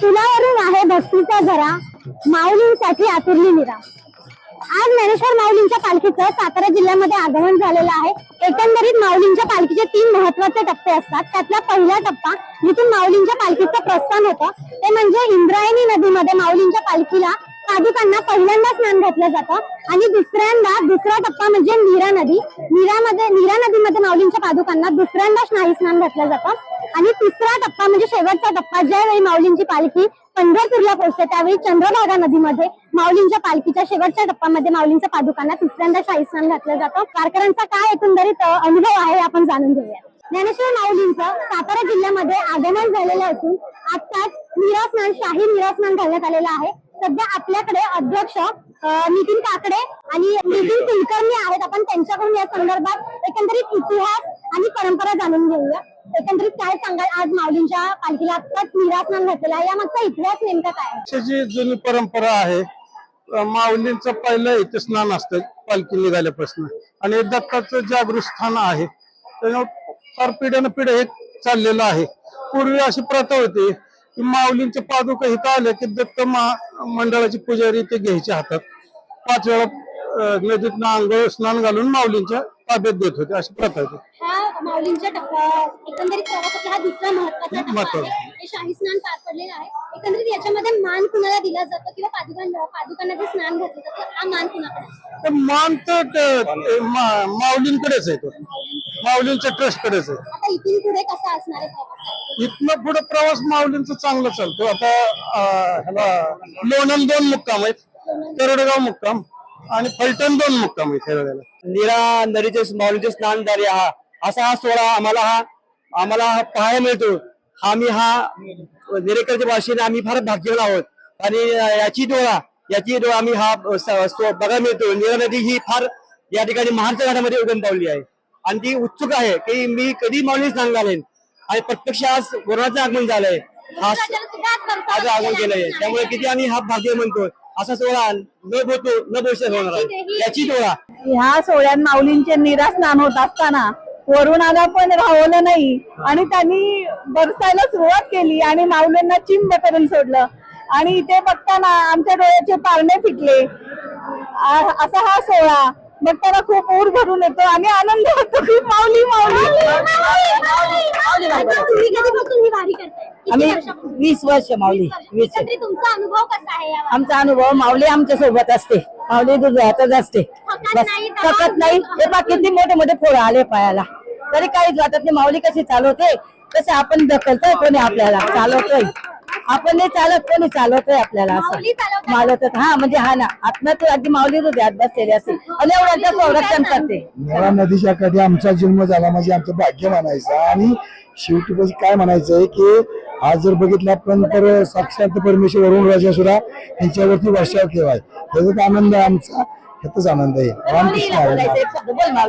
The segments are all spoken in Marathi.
तुलावरून आहे भक्तीचा झरा माऊलींसाठी आतुरली निरा. आज ज्ञानेश्वर माऊलींच्या पालखीचं सातारा जिल्ह्यामध्ये आगमन झालेलं आहे. एकंदरीत माऊलींच्या पालखीचे तीन महत्त्वाचे टप्पे असतात. त्यातला पहिला टप्पा जिथून माऊलींच्या पालखीचं प्रस्थान होतं ते म्हणजे इंद्रायणी नदीमध्ये माऊलींच्या पालखीला पादुकांना पहिल्यांदा स्नान घातलं जातं आणि दुसऱ्यांदा दुसरा टप्पा म्हणजे नीरा नदी. नीरामध्ये नीरा नदीमध्ये माऊलींच्या पादुकांना दुसऱ्यांदा स्नायू स्नान घातलं जातं. आणि तिसरा टप्पा म्हणजे शेवटचा टप्पा ज्यावेळी माऊलींची पालखी पंढरपूरला पोहोचते त्यावेळी चंद्रभागा नदीमध्ये माऊलींच्या पालखीच्या शेवटच्या टप्प्यामध्ये माऊलींच्या पादुकांना तिसऱ्यांदा शाही स्नान घातलं जातं. वारकऱ्यांचा काय एकंदरीत अनुभव आहे आपण जाणून घेऊया. ज्ञानेश्वर माऊलींचं सातारा जिल्ह्यामध्ये आगमन झालेलं असून आत्ताच निरास्नान शाही निरास्नान घालण्यात आलेलं आहे. सध्या आपल्याकडे अध्यक्ष नितीन काकडे आणि नितीन कुलकर्णी आहेत. आपण त्यांच्याकडून या संदर्भात एकंदरीत इतिहास आणि परंपरा जाणून घेऊया. एकंदरीत काय सांगाल? आज माऊलींच्या पालखीला आत्ताच निरास्नान घातलेलं. आहे यामागचा इतिहास नेमका काय अशी जी जुनी परंपरा आहे अ, माऊलींचं पहिलं इथे स्नान असतं पालखी निघाल्यापासून. आणि दत्ताचं जागृत स्थान आहे त्यामुळे फार पिढ्यानं पिढ्या हे चाललेलं आहे. पूर्वी अशी प्रथा होती की माऊलींचे पादुका इथं आले की दत्त महा मंडळाची पुजारी ते घ्यायचे हातात. पाच वेळा अ, नदीत आंघोळ स्नान घालून माऊलींच्या ताब्यात देत होते. अशी प्रथा होती. माऊलींच्या टप्पा एकंदरीत प्रवासाचा हा दुसरा महत्त्वाचा टप्पा. आहे. हे शाही स्नान पार पडलेलं आहे. एकंदरीत याच्यामध्ये मान कुणाला दिला जातो किंवा पादुकांना पादुकांना जे स्नान घातलं जातं हा मान कुणाकडे मान तर माऊलींकडेच आहे तो. माऊलींच्या ट्रस्टकडेच आहे. आता इथून पुढे कसा असणार आहे प्रवास? इथनं पुढे प्रवास माऊलींचा चांगला चालतो. आता ह्याला लोणंद दोन मुक्काम आहेत. तरडगाव मुक्काम आणि फलटण दोन मुक्काम आहेत नीरा नदीचे माऊलीचे स्नान झाले हा असा हा सोहळा आम्हाला हा आम्हाला हा पाहायला मिळतो. आम्ही हा निरेकरच्या भाषेने आम्ही फार भाग्यवान आहोत. आणि याची डोळा याची डोळा आम्ही हा बघायला मिळतो. नीरा नदी ही फार या ठिकाणी महाडच्या घाटामध्ये उगम पावली आहे. आणि ती उत्सुक आहे की मी कधी माऊली स्नान घालेन. आणि प्रत्यक्ष आज कोरोनाचं आगमन झालंय. हा आज आगमन केलंय. त्यामुळे किती आम्ही हा भाग्य म्हणतो. असा सोहळा न होतो न भविष्यात होणार आहे. याची डोळा. ह्या सोहळ्यात माऊलींचे निरा स्नान होत असताना वरुणाला पण राहवलं नाही आणि त्यांनी बरसायला सुरुवात केली आणि माऊलींना चिंब करून सोडलं आणि इथे बघताना आमच्या डोळ्याचे पारणे फिटले असा हा सोहळा बघताना खूप ऊर भरून येतो आणि आनंद होतो की माऊली माऊली आम्ही? वीस वर्ष माऊली वीस वर्ष. वीस एकंदरीत तुमचा अनुभव कसा आहे या वारीत? आमचा अनुभव माऊली आमच्यासोबत असते. माऊली दुधातच असते. थकत बस नाही, थकत नाही. हे बा किती मोठे मोठे फोड आले पायाला. तरी काहीच वाटत नाही माऊली कशी चालवते. तसे आपण ढकलतोय कोणी आपल्याला. चालवतोय. आपण नाही चालत कोणी चालवतोय आपल्याला माऊली असं. मालवतात. हा म्हणजे हा ना. आत्मा तू अगदी माऊली हृदयात बसलेली असते. आणि एवढ्याचं संरक्षण करते. नळा नदीच्या काठी आमचा जन्म झाला म्हणजे आमचं भाग्य म्हणायचं. आणि शेवटी पण काय म्हणायचंय की आज जर बघितलं आपण तर साक्षात परमेश्वर वरुण राजा सुद्धा त्यांच्यावरती वर्षाव केवाय त्याचाच आनंद आहे आमचा ह्याचाच आनंद आहे. रामकृष्ण हरी.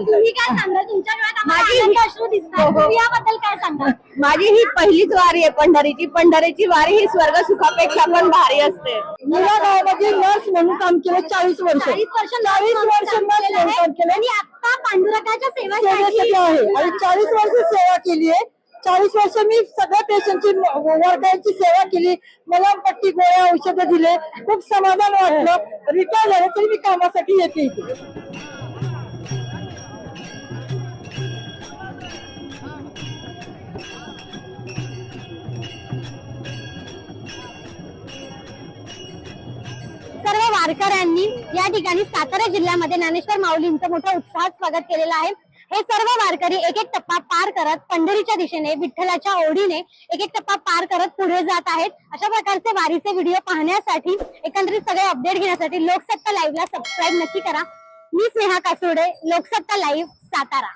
तुम्ही काय सांगाल? तुमच्या डोळ्यात आम्हाला आनंद अश्रू दिसतात. तुम्ही याबद्दल काय सांगाल? माझी ही पहिलीच वारी आहे पंढरीची. पंढरीची वारी ही स्वर्ग सुखापेक्षा पण भारी असते. मीरा गावामध्ये नर्स म्हणून काम केलं चाळीस वर्ष. चाळीस वर्ष चाळीस वर्ष काम नर्स म्हणून. काम केलं. आणि आता पांडुरंगाच्या सेवेसाठी आहे. आणि चाळीस वर्ष सेवा केली आहे. चाळीस वर्ष मी सगळ्या पेशंटची वर्गाची सेवा केली. मला पट्टी गोळ्या औषधं दिले. खूप समाधान वाटलं. रिटायर झालं तरी मी कामासाठी येते इथे. सर्व वारकऱ्यांनी या ठिकाणी सातारा जिल्ह्यामध्ये ज्ञानेश्वर माऊलींचं मोठा उत्साहात स्वागत केलेलं आहे. हे सर्व वारकरी एक एक टप्पा पार करत पंढरीच्या दिशेने विठ्ठलाच्या ओढीने एक एक टप्पा पार करत पुढे जात आहेत. अशा प्रकारचे वारीचे व्हिडिओ पाहण्यासाठी एकंदरीत सगळे अपडेट घेण्यासाठी लोकसत्ता लाईव्हला सबस्क्राईब नक्की करा. मी स्नेहा कासोडे लोकसत्ता लाईव्ह सातारा.